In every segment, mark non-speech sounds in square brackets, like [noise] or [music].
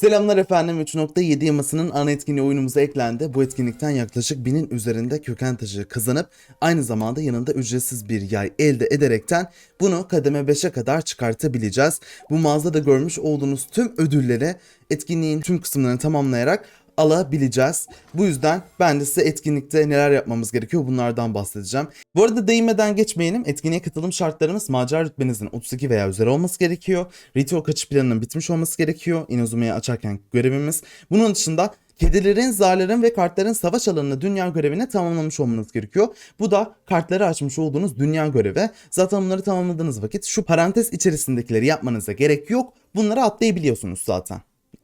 Selamlar efendim 3.7 yamasının ana etkinliği oyunumuza eklendi. Bu etkinlikten yaklaşık binin üzerinde köken taşı kazanıp aynı zamanda yanında ücretsiz bir yay elde ederekten bunu kademe 5'e kadar çıkartabileceğiz. Bu mağazada görmüş olduğunuz tüm ödülleri etkinliğin tüm kısımlarını tamamlayarak alabileceğiz. Bu yüzden ben de size etkinlikte neler yapmamız gerekiyor bunlardan bahsedeceğim. Bu arada değinmeden geçmeyelim. Etkinliğe katılım şartlarımız macera rütbenizin 32 veya üzeri olması gerekiyor. Ritual kaçış planının bitmiş olması gerekiyor. Inazuma'yı açarken görevimiz. Bunun dışında Kedilerin, zarların ve kartların savaş alanını dünya görevine tamamlamış olmanız gerekiyor. Bu da kartları açmış olduğunuz dünya görevi. Zaten bunları tamamladığınız vakit şu parantez içerisindekileri yapmanıza gerek yok. Bunları atlayabiliyorsunuz zaten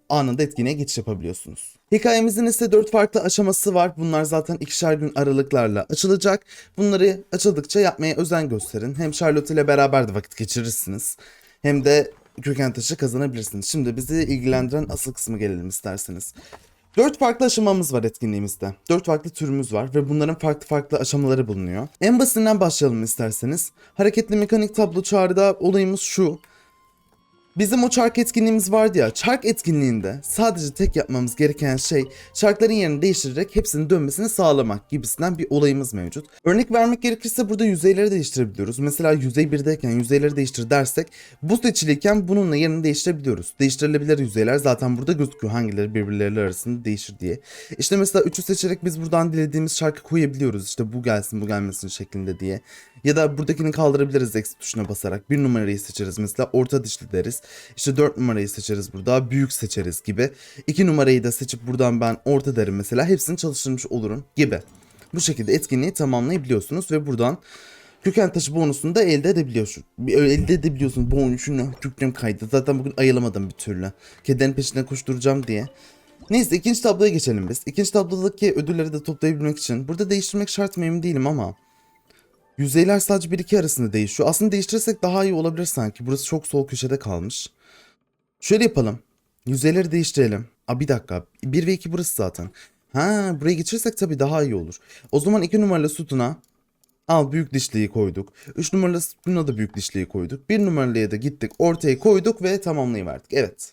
anında etkinliğe geçiş yapabiliyorsunuz. Hikayemizin ise 4 farklı aşaması var. Bunlar zaten ikişer gün aralıklarla açılacak. Bunları açıldıkça yapmaya özen gösterin. Hem Charlotte ile beraber de vakit geçirirsiniz. Hem de köken taşı kazanabilirsiniz. Şimdi bizi ilgilendiren asıl kısmı gelelim isterseniz. Dört farklı aşamamız var etkinliğimizde. Dört farklı türümüz var ve bunların farklı farklı aşamaları bulunuyor. En basitinden başlayalım isterseniz. Hareketli mekanik tablo çağrıda olayımız şu. Bizim o çark etkinliğimiz vardı ya. Çark etkinliğinde sadece tek yapmamız gereken şey çarkların yerini değiştirerek hepsinin dönmesini sağlamak gibisinden bir olayımız mevcut. Örnek vermek gerekirse burada yüzeyleri değiştirebiliyoruz. Mesela yüzey 1'deyken yüzeyleri değiştir dersek bu seçiliyken bununla yerini değiştirebiliyoruz. Değiştirilebilir yüzeyler zaten burada gözüküyor hangileri birbirleri arasında değişir diye. İşte mesela 3'ü seçerek biz buradan dilediğimiz şarkı koyabiliyoruz. İşte bu gelsin bu gelmesin şeklinde diye. Ya da buradakini kaldırabiliriz X tuşuna basarak. Bir numarayı seçeriz mesela orta dişli deriz. İşte 4 numarayı seçeriz burada. Büyük seçeriz gibi. 2 numarayı da seçip buradan ben orta derim mesela. Hepsini çalıştırmış olurum gibi. Bu şekilde etkinliği tamamlayabiliyorsunuz ve buradan köken taşı bonusunu da elde edebiliyorsun. Elde edebiliyorsun. Bonusunu Türkçem kaydı. Zaten bugün ayılamadım bir türlü. Kedilerin peşinden koşturacağım diye. Neyse ikinci tabloya geçelim biz. İkinci tablodaki ödülleri de toplayabilmek için. Burada değiştirmek şart mı emin değilim ama. Yüzeyler sadece 1-2 arasında değişiyor. Aslında değiştirirsek daha iyi olabilir sanki. Burası çok sol köşede kalmış. Şöyle yapalım. Yüzeyleri değiştirelim. Aa bir dakika. 1 ve 2 burası zaten. Ha buraya geçirsek tabii daha iyi olur. O zaman 2 numaralı sütuna al büyük dişliği koyduk. 3 numaralı sütuna da büyük dişliği koyduk. 1 numaralıya da gittik ortaya koyduk ve tamamlayıverdik. Evet.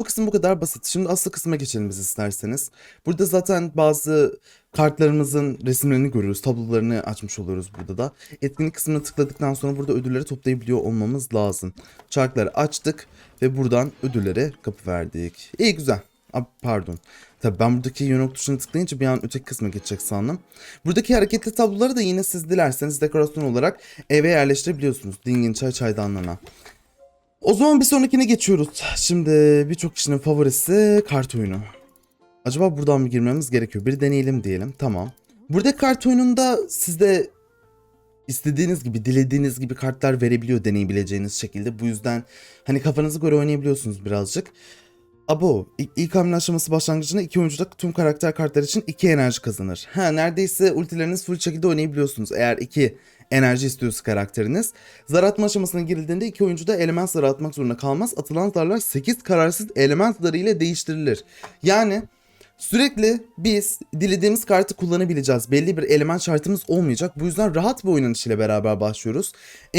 Bu kısım bu kadar basit. Şimdi asıl kısma geçelim isterseniz. Burada zaten bazı kartlarımızın resimlerini görüyoruz. Tablolarını açmış oluyoruz burada da. Etkinlik kısmına tıkladıktan sonra burada ödülleri toplayabiliyor olmamız lazım. Çarkları açtık ve buradan ödülleri kapı verdik. İyi güzel. Aa, pardon. Tabii ben buradaki yön tuşuna tıklayınca bir an öteki kısma geçecek sandım. Buradaki hareketli tabloları da yine siz dilerseniz dekorasyon olarak eve yerleştirebiliyorsunuz. Dingin çay çaydanlığına. O zaman bir sonrakine geçiyoruz. Şimdi birçok kişinin favorisi kart oyunu. Acaba buradan mı girmemiz gerekiyor? Bir deneyelim diyelim. Tamam. Burada kart oyununda sizde istediğiniz gibi, dilediğiniz gibi kartlar verebiliyor deneyebileceğiniz şekilde. Bu yüzden hani kafanıza göre oynayabiliyorsunuz birazcık. Abo, ilk, hamle aşaması başlangıcında iki oyuncu da tüm karakter kartlar için iki enerji kazanır. Ha, neredeyse ultileriniz full şekilde oynayabiliyorsunuz. Eğer iki enerji istiyorsa karakteriniz. Zar atma aşamasına girildiğinde iki oyuncu da element zarı atmak zorunda kalmaz. Atılan zarlar 8 kararsız element zarı ile değiştirilir. Yani sürekli biz dilediğimiz kartı kullanabileceğiz. Belli bir element şartımız olmayacak. Bu yüzden rahat bir oynanış ile beraber başlıyoruz.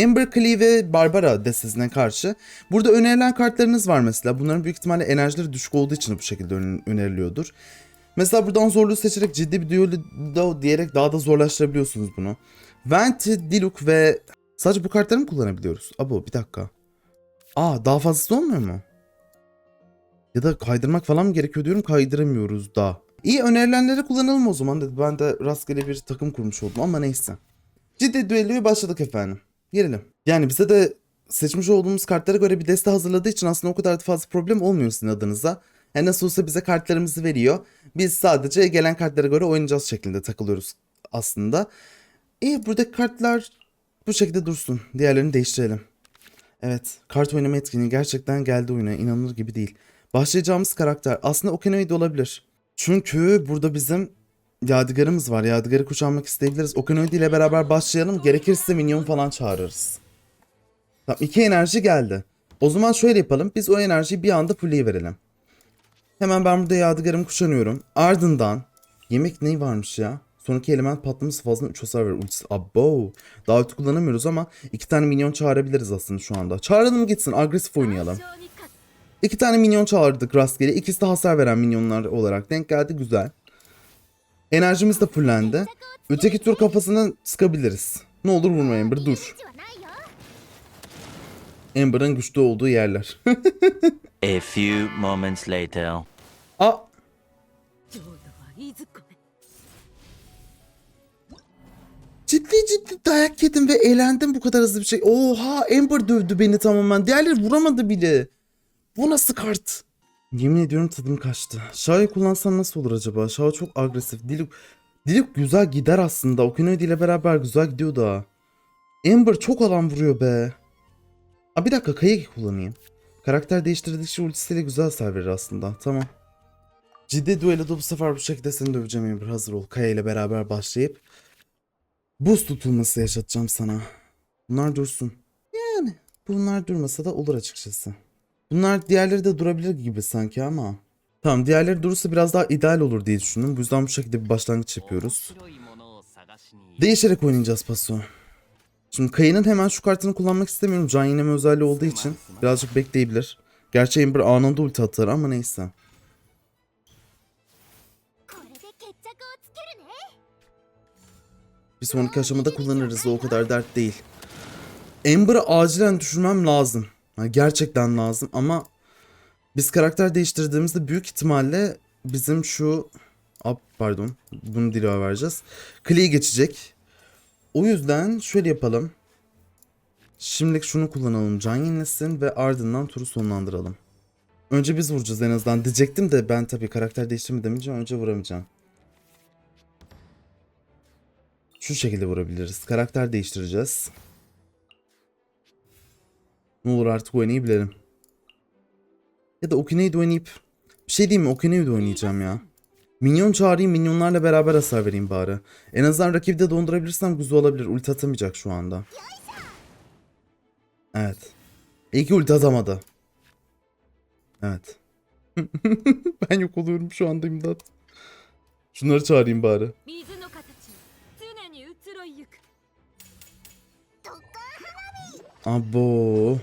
Amber, Clee ve Barbara destesine karşı. Burada önerilen kartlarınız var mesela. Bunların büyük ihtimalle enerjileri düşük olduğu için bu şekilde ön- öneriliyordur. Mesela buradan zorluğu seçerek ciddi bir düello diyerek daha da zorlaştırabiliyorsunuz bunu. Venti, Diluc ve sadece bu kartları mı kullanabiliyoruz? Abo bir dakika. Aa daha fazlası olmuyor mu? Ya da kaydırmak falan mı gerekiyor diyorum kaydıramıyoruz da. İyi önerilenleri kullanalım o zaman dedi. Ben de rastgele bir takım kurmuş oldum ama neyse. Ciddi düelloya başladık efendim. Girelim. Yani bize de seçmiş olduğumuz kartlara göre bir deste hazırladığı için aslında o kadar da fazla problem olmuyor sizin adınıza. Yani nasıl olsa bize kartlarımızı veriyor. Biz sadece gelen kartlara göre oynayacağız şeklinde takılıyoruz aslında. İyi buradaki kartlar bu şekilde dursun. Diğerlerini değiştirelim. Evet, kart oynama etkinliği gerçekten geldi oyuna. inanılır gibi değil. Başlayacağımız karakter aslında da olabilir. Çünkü burada bizim Yadigarımız var. Yadigarı kuşanmak isteyebiliriz. Okinoidi ile beraber başlayalım. Gerekirse minyon falan çağırırız. Tamam iki enerji geldi. O zaman şöyle yapalım. Biz o enerjiyi bir anda verelim. Hemen ben burada Yadigarımı kuşanıyorum. Ardından yemek neyi varmış ya? Sonraki element patlaması fazla 3 hasar verir. Ultisi abo. Daveti kullanamıyoruz ama iki tane minyon çağırabiliriz aslında şu anda. Çağıralım gitsin agresif oynayalım. İki tane minyon çağırdık rastgele. İkisi de hasar veren minyonlar olarak denk geldi. Güzel. Enerjimiz de fullendi. Öteki tur kafasını sıkabiliriz. Ne olur vurma Ember dur. Ember'ın güçlü olduğu yerler. [laughs] A few moments later. Aa. Ciddi dayak yedim ve eğlendim bu kadar hızlı bir şey. Oha Ember dövdü beni tamamen. Diğerleri vuramadı bile. Bu nasıl kart? Yemin ediyorum tadım kaçtı. Shao'yu kullansam nasıl olur acaba? Shao çok agresif. Diluc, Diluc güzel gider aslında. Okinoid ile beraber güzel gidiyor da. Ember çok alan vuruyor be. Aa, bir dakika Kayaki kullanayım. Karakter değiştirdikçe ultisiyle güzel hasar verir aslında. Tamam. Ciddi dueloda bu sefer bu şekilde seni döveceğim Ember. Hazır ol. Kaya ile beraber başlayıp buz tutulması yaşatacağım sana. Bunlar dursun. Yani bunlar durmasa da olur açıkçası. Bunlar diğerleri de durabilir gibi sanki ama. Tamam diğerleri durursa biraz daha ideal olur diye düşündüm. Bu yüzden bu şekilde bir başlangıç yapıyoruz. Değişerek oynayacağız paso. Şimdi Kayı'nın hemen şu kartını kullanmak istemiyorum. Can yeneme özelliği olduğu için birazcık bekleyebilir. Gerçi Ember anında ulti atar ama neyse. Bir sonraki aşamada kullanırız o kadar dert değil. Ember'ı acilen düşürmem lazım. Ha, gerçekten lazım ama biz karakter değiştirdiğimizde büyük ihtimalle bizim şu Aa, pardon bunu Dilo'ya vereceğiz. Klee geçecek. O yüzden şöyle yapalım. Şimdilik şunu kullanalım. Can yenilesin ve ardından turu sonlandıralım. Önce biz vuracağız en azından diyecektim de ben tabii karakter değiştirme demeyeceğim önce vuramayacağım. Şu şekilde vurabiliriz. Karakter değiştireceğiz. Ne olur artık oynayı bilelim. Ya da Okinaid oynayıp... Bir şey diyeyim mi? Okinaid oynayacağım ya. Minyon çağırayım, minyonlarla beraber hasar vereyim bari. En azından rakibi de dondurabilirsem güzel olabilir. Ulti atamayacak şu anda. Evet. İyi ki ulti atamadı. Evet. [laughs] ben yok oluyorum şu anda imdat. Şunları çağırayım bari. Abo.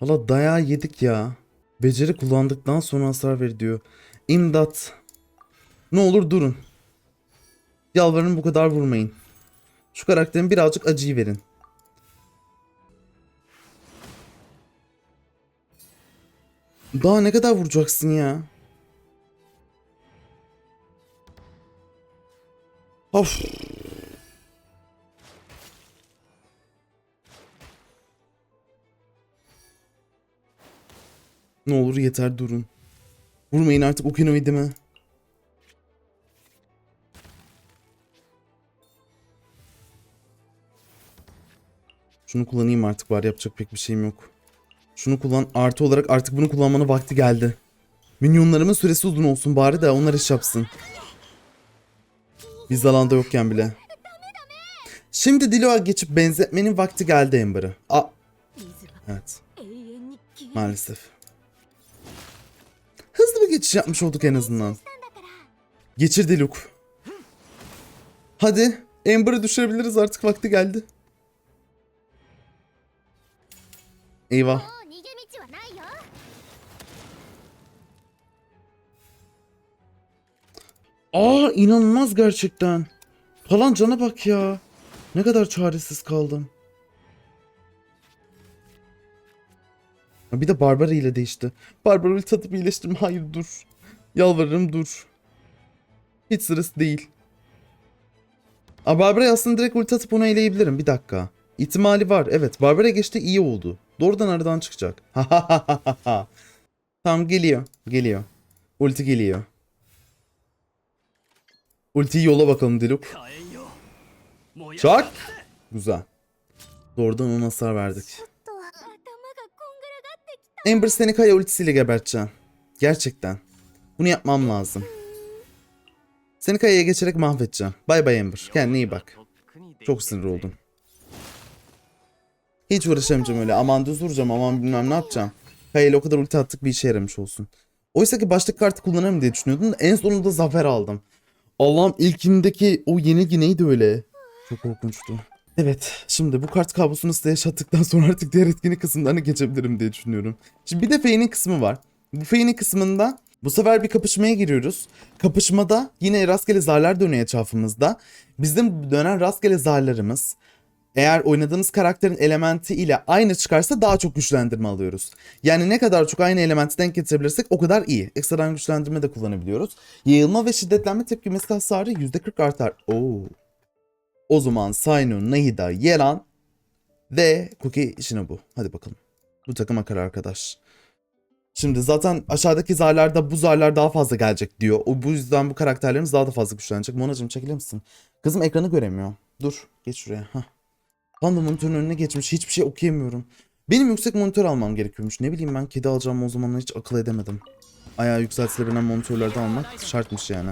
Valla dayağı yedik ya. Beceri kullandıktan sonra hasar ver diyor. İmdat. Ne olur durun. Yalvarırım bu kadar vurmayın. Şu karakterin birazcık acıyı verin. Daha ne kadar vuracaksın ya? Of. Ne olur yeter durun. Vurmayın artık Okinoid'i mi? Şunu kullanayım artık var yapacak pek bir şeyim yok. Şunu kullan artı olarak artık bunu kullanmanın vakti geldi. Minyonlarımın süresi uzun olsun bari de onlar iş yapsın. Biz alanda yokken bile. Şimdi Dilo'a geçip benzetmenin vakti geldi Ember'ı. A evet. Maalesef. Hızlı bir geçiş yapmış olduk en azından. Geçir Diluk. Hadi Ember'ı düşürebiliriz artık vakti geldi. Eyvah. Aa inanılmaz gerçekten. Falan cana bak ya. Ne kadar çaresiz kaldım. Ha, Bir de Barbara ile değişti. Barbara ulti atıp iyileştirme. Hayır dur. Yalvarırım dur. Hiç sırası değil. Aa, Barbara'yı aslında direkt ulti atıp onu eleyebilirim. Bir dakika. İhtimali var. Evet. Barbara geçti iyi oldu. Doğrudan aradan çıkacak. tamam geliyor. Geliyor. Ulti geliyor. Ultiyi yola bakalım Diluk. Çak. Güzel. Doğrudan ona hasar verdik. Ember seni kaya ultisiyle geberteceğim. Gerçekten. Bunu yapmam lazım. Seni kayaya geçerek mahvedeceğim. Bay bay Ember. Kendine iyi bak. Çok sinir oldum. Hiç uğraşamayacağım öyle. Aman düz vuracağım. Aman bilmem ne yapacağım. Kayayla o kadar ulti attık bir işe yaramış olsun. Oysa ki baştaki kartı kullanırım diye düşünüyordum. En sonunda zafer aldım. Allah'ım ilkimdeki o yenilgi neydi öyle? Çok korkunçtu. Evet, şimdi bu kart kablosunu size yaşattıktan sonra artık diğer etkinlik kısımlarına geçebilirim diye düşünüyorum. Şimdi bir de Faye'nin kısmı var. Bu Faye'nin kısmında bu sefer bir kapışmaya giriyoruz. Kapışmada yine rastgele zarlar dönüyor etrafımızda. Bizim dönen rastgele zarlarımız eğer oynadığınız karakterin elementi ile aynı çıkarsa daha çok güçlendirme alıyoruz. Yani ne kadar çok aynı elementi denk getirebilirsek o kadar iyi. Ekstradan güçlendirme de kullanabiliyoruz. Yayılma ve şiddetlenme tepkimesi hasarı %40 artar. Oo. O zaman Sainu, Nahida, Yelan ve Cookie işine bu. Hadi bakalım. Bu takım akar arkadaş. Şimdi zaten aşağıdaki zarlarda bu zarlar daha fazla gelecek diyor. O bu yüzden bu karakterlerimiz daha da fazla güçlenecek. Monacım çekilir misin? Kızım ekranı göremiyor. Dur geç şuraya. Hah. Panda monitörün önüne geçmiş. Hiçbir şey okuyamıyorum. Benim yüksek monitör almam gerekiyormuş. Ne bileyim ben kedi alacağım o zaman hiç akıl edemedim. Ayağı yükseltilebilen monitörlerden almak şartmış yani.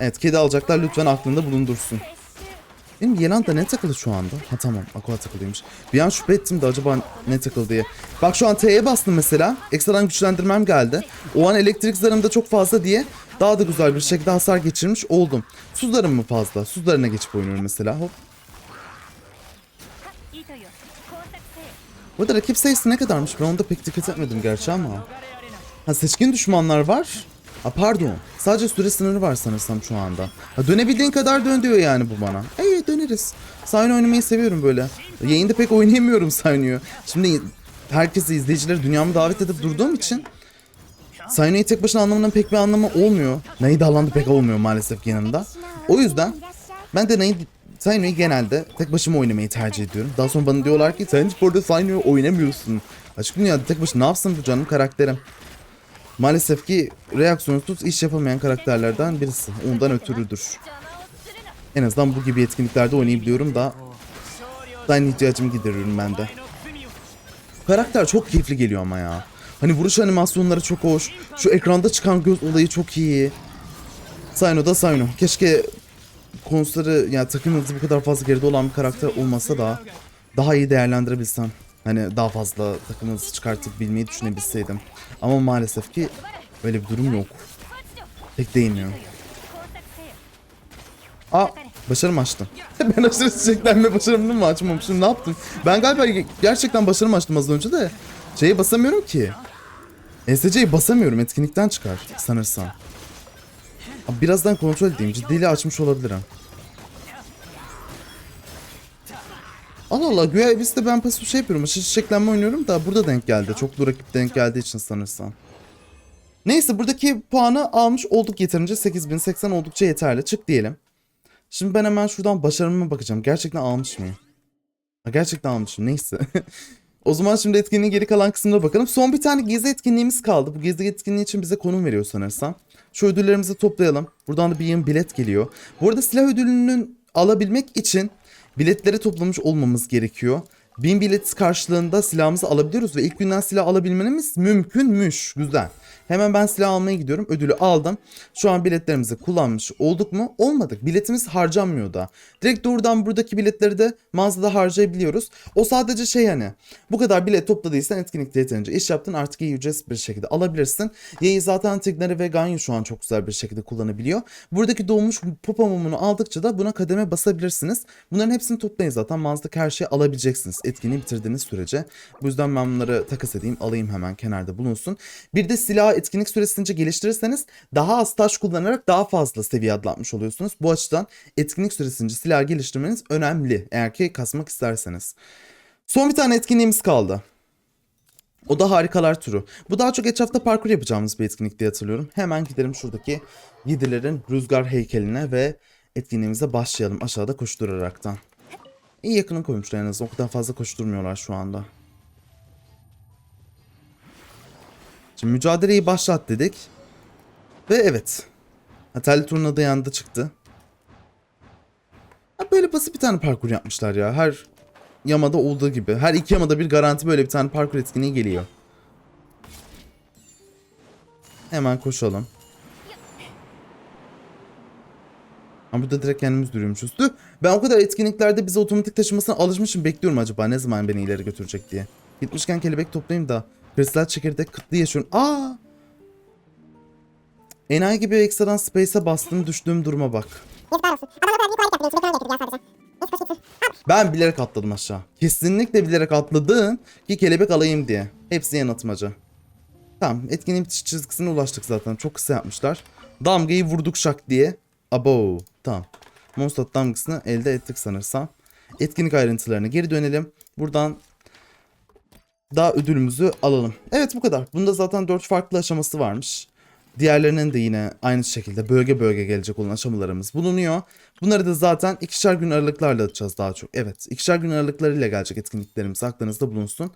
Evet kedi alacaklar lütfen aklında bulundursun. Benim Yelanda ne takılı şu anda? Ha tamam Aqua takılıymış. Bir an şüphe ettim de acaba ne takılı diye. Bak şu an T'ye bastım mesela. Ekstradan güçlendirmem geldi. O an elektrik zarım da çok fazla diye daha da güzel bir şekilde hasar geçirmiş oldum. Su zarım mı fazla? Su zarına geçip oynuyorum mesela. Hop. Bu arada rakip sayısı ne kadarmış? Ben onu da pek dikkat etmedim gerçi ama. Ha seçkin düşmanlar var. A pardon. Sadece süre sınırı var sanırsam şu anda. Ha, dönebildiğin kadar dön diyor yani bu bana. İyi döneriz. Sayın oynamayı seviyorum böyle. Yayında pek oynayamıyorum Sayın'ı. Şimdi herkesi izleyicileri dünyamı davet edip durduğum için Sayın'ı tek başına anlamının pek bir anlamı olmuyor. Nayı dallandı pek olmuyor maalesef yanımda. O yüzden ben de Nayı Sayın'ı genelde tek başıma oynamayı tercih ediyorum. Daha sonra bana diyorlar ki sen hiç burada Sayın'ı oynamıyorsun. Açık dünyada tek başına ne yapsın bu canım karakterim. Maalesef ki reaksiyonsuz iş yapamayan karakterlerden birisi. Ondan ötürüdür. En azından bu gibi etkinliklerde oynayabiliyorum da Dain ihtiyacım gideririm ben de. Karakter çok keyifli geliyor ama ya. Hani vuruş animasyonları çok hoş. Şu ekranda çıkan göz olayı çok iyi. Sayno da Sayno. Keşke konseri yani takım bu kadar fazla geride olan bir karakter olmasa da daha iyi değerlendirebilsem hani daha fazla takım çıkartıp bilmeyi düşünebilseydim. Ama maalesef ki öyle bir durum yok. Pek değmiyor. Aa başarım açtım. [laughs] ben aşırı çiçeklenme başarımını mı açmamışım ne yaptım? Ben galiba gerçekten başarım açtım az önce de. Şeye basamıyorum ki. SC'yi basamıyorum etkinlikten çıkar sanırsam. Birazdan kontrol edeyim ciddiyle açmış olabilirim. Allah Allah güya biz de ben pasif şey yapıyorum. Aşırı çiçeklenme oynuyorum da burada denk geldi. Çoklu rakip denk geldiği için sanırsam. Neyse buradaki puanı almış olduk yeterince 8080 oldukça yeterli. Çık diyelim. Şimdi ben hemen şuradan başarımıma bakacağım. Gerçekten almış mıyım? Ha, gerçekten almışım. Neyse. [laughs] o zaman şimdi etkinliğin geri kalan kısmına bakalım. Son bir tane gezi etkinliğimiz kaldı. Bu gezi etkinliği için bize konum veriyor sanırsam. Şu ödüllerimizi toplayalım. Buradan da bir yeni bilet geliyor. Bu arada silah ödülünün alabilmek için biletleri toplamış olmamız gerekiyor. 1000 bilet karşılığında silahımızı alabiliyoruz ve ilk günden silah alabilmemiz mümkünmüş. Güzel. Hemen ben silah almaya gidiyorum. Ödülü aldım. Şu an biletlerimizi kullanmış olduk mu? Olmadık. Biletimiz harcanmıyor da. Direkt doğrudan buradaki biletleri de mağazada harcayabiliyoruz. O sadece şey hani bu kadar bilet topladıysan etkinlikte yeterince iş yaptın artık iyi ücretsiz bir şekilde alabilirsin. Yayı zaten Tignari ve Ganyu şu an çok güzel bir şekilde kullanabiliyor. Buradaki doğmuş popa mumunu aldıkça da buna kademe basabilirsiniz. Bunların hepsini toplayın zaten mağazadaki her şeyi alabileceksiniz etkinliği bitirdiğiniz sürece. Bu yüzden ben bunları takas edeyim alayım hemen kenarda bulunsun. Bir de silahı etkinlik süresince geliştirirseniz daha az taş kullanarak daha fazla seviye atlatmış oluyorsunuz. Bu açıdan etkinlik süresince silah geliştirmeniz önemli eğer ki kasmak isterseniz. Son bir tane etkinliğimiz kaldı. O da harikalar turu. Bu daha çok geç hafta parkur yapacağımız bir etkinlik diye hatırlıyorum. Hemen gidelim şuradaki Yidilerin rüzgar heykeline ve etkinliğimize başlayalım aşağıda koşturaraktan. İyi yakını koymuşlar en azından. O kadar fazla koşturmuyorlar şu anda. Şimdi mücadeleyi başlat dedik. Ve evet. Hataylı turuna dayandı çıktı. Böyle basit bir tane parkur yapmışlar ya. Her yamada olduğu gibi. Her iki yamada bir garanti böyle bir tane parkur etkinliği geliyor. Hemen koşalım. Ama burada direkt kendimiz duruyormuşuz. Tüh, Ben o kadar etkinliklerde bize otomatik taşımasına alışmışım. Bekliyorum acaba ne zaman beni ileri götürecek diye. Gitmişken kelebek toplayayım da. Kristal çekirdek kıtlı yaşıyorum. Aa! Enayi gibi ekstradan space'e bastım düştüğüm duruma bak. Ben bilerek atladım aşağı. Kesinlikle bilerek atladım ki kelebek alayım diye. Hepsi yanıltmaca. Tamam bitiş çizgisine ulaştık zaten. Çok kısa yapmışlar. Damgayı vurduk şak diye. Abo. Tamam. Mondstadt damgasını elde ettik sanırsam. Etkinlik ayrıntılarına geri dönelim. Buradan daha ödülümüzü alalım. Evet bu kadar. Bunda zaten 4 farklı aşaması varmış. Diğerlerinin de yine aynı şekilde bölge bölge gelecek olan aşamalarımız bulunuyor. Bunları da zaten ikişer gün aralıklarla atacağız daha çok. Evet ikişer gün aralıklarıyla gelecek etkinliklerimiz aklınızda bulunsun.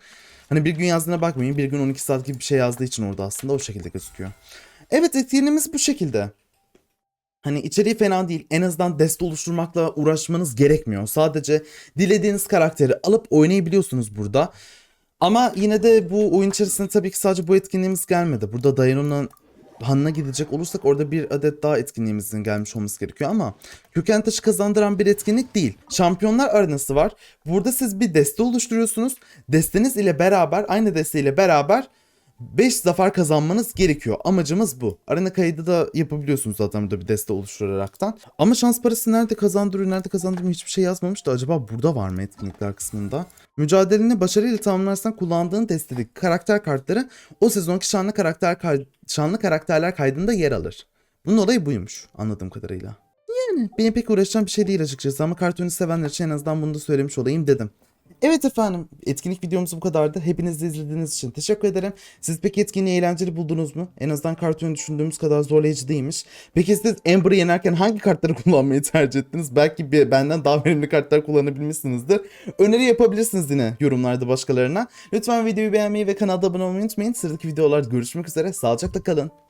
Hani bir gün yazdığına bakmayın. Bir gün 12 saat gibi bir şey yazdığı için orada aslında o şekilde gözüküyor. Evet etkinliğimiz bu şekilde. Hani içeriği fena değil. En azından deste oluşturmakla uğraşmanız gerekmiyor. Sadece dilediğiniz karakteri alıp oynayabiliyorsunuz burada. Ama yine de bu oyun içerisinde tabii ki sadece bu etkinliğimiz gelmedi. Burada Dayanon'un Hanına gidecek olursak orada bir adet daha etkinliğimizin gelmiş olması gerekiyor ama köken taşı kazandıran bir etkinlik değil. Şampiyonlar arenası var. Burada siz bir deste oluşturuyorsunuz. Desteniz ile beraber aynı deste ile beraber 5 zafer kazanmanız gerekiyor. Amacımız bu. Arena kaydı da yapabiliyorsunuz zaten burada bir deste oluşturaraktan. Ama şans parası nerede kazandırıyor, nerede kazandırmıyor hiçbir şey yazmamış da acaba burada var mı etkinlikler kısmında? Mücadeleni başarıyla tamamlarsan kullandığın destedeki karakter kartları o sezonki şanlı karakter kay- şanlı karakterler kaydında yer alır. Bunun olayı buymuş anladığım kadarıyla. Yani benim pek uğraşacağım bir şey değil açıkçası ama kartonu sevenler için en azından bunu da söylemiş olayım dedim. Evet efendim etkinlik videomuz bu kadardı. Hepiniz de izlediğiniz için teşekkür ederim. Siz peki etkinliği eğlenceli buldunuz mu? En azından kartonu düşündüğümüz kadar zorlayıcı değilmiş. Peki siz Amber'ı yenerken hangi kartları [laughs] kullanmayı tercih ettiniz? Belki bir, benden daha verimli kartlar kullanabilmişsinizdir. Öneri yapabilirsiniz yine yorumlarda başkalarına. Lütfen videoyu beğenmeyi ve kanala abone olmayı unutmayın. Sıradaki videolarda görüşmek üzere. Sağlıcakla kalın.